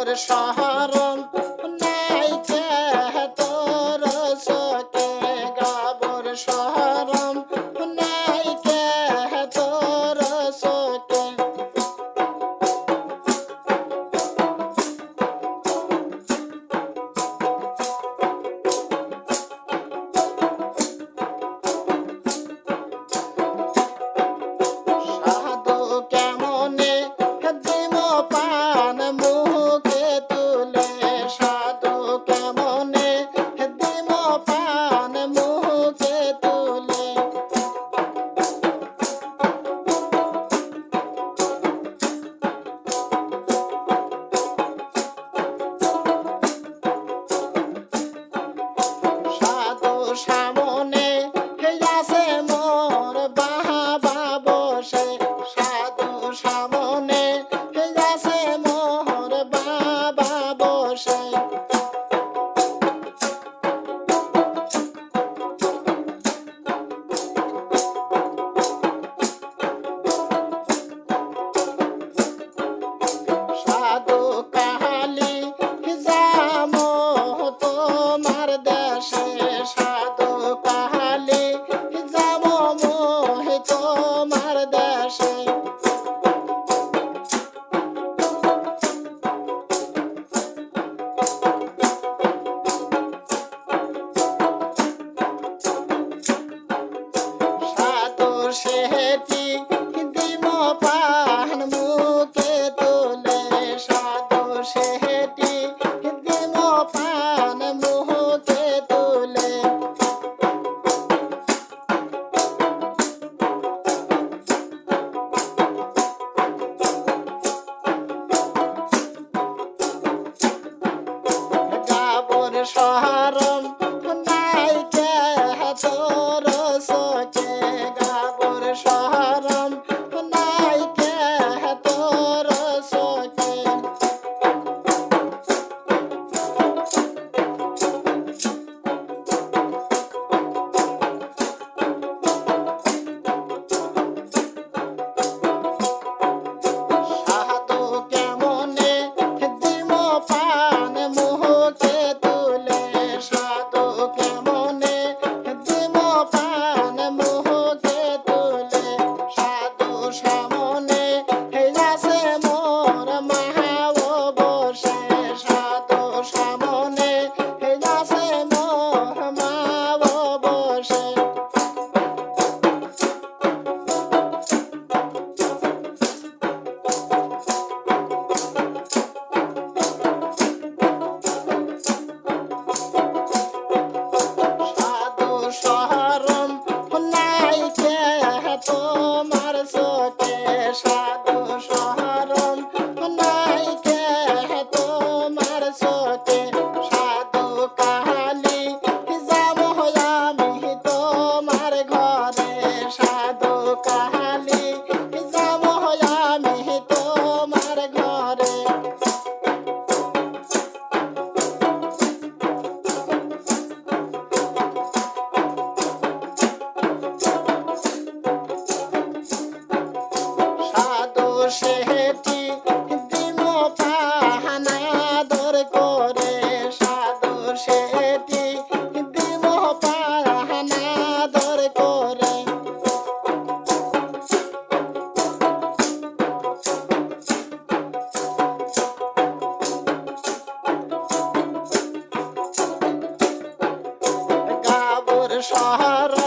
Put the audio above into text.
সাগর সহারণ। তোমার দেশে সেটি দিল পাহানা দর করে সাধু সেটি দিল পাহানা দর করে। গাবর শহর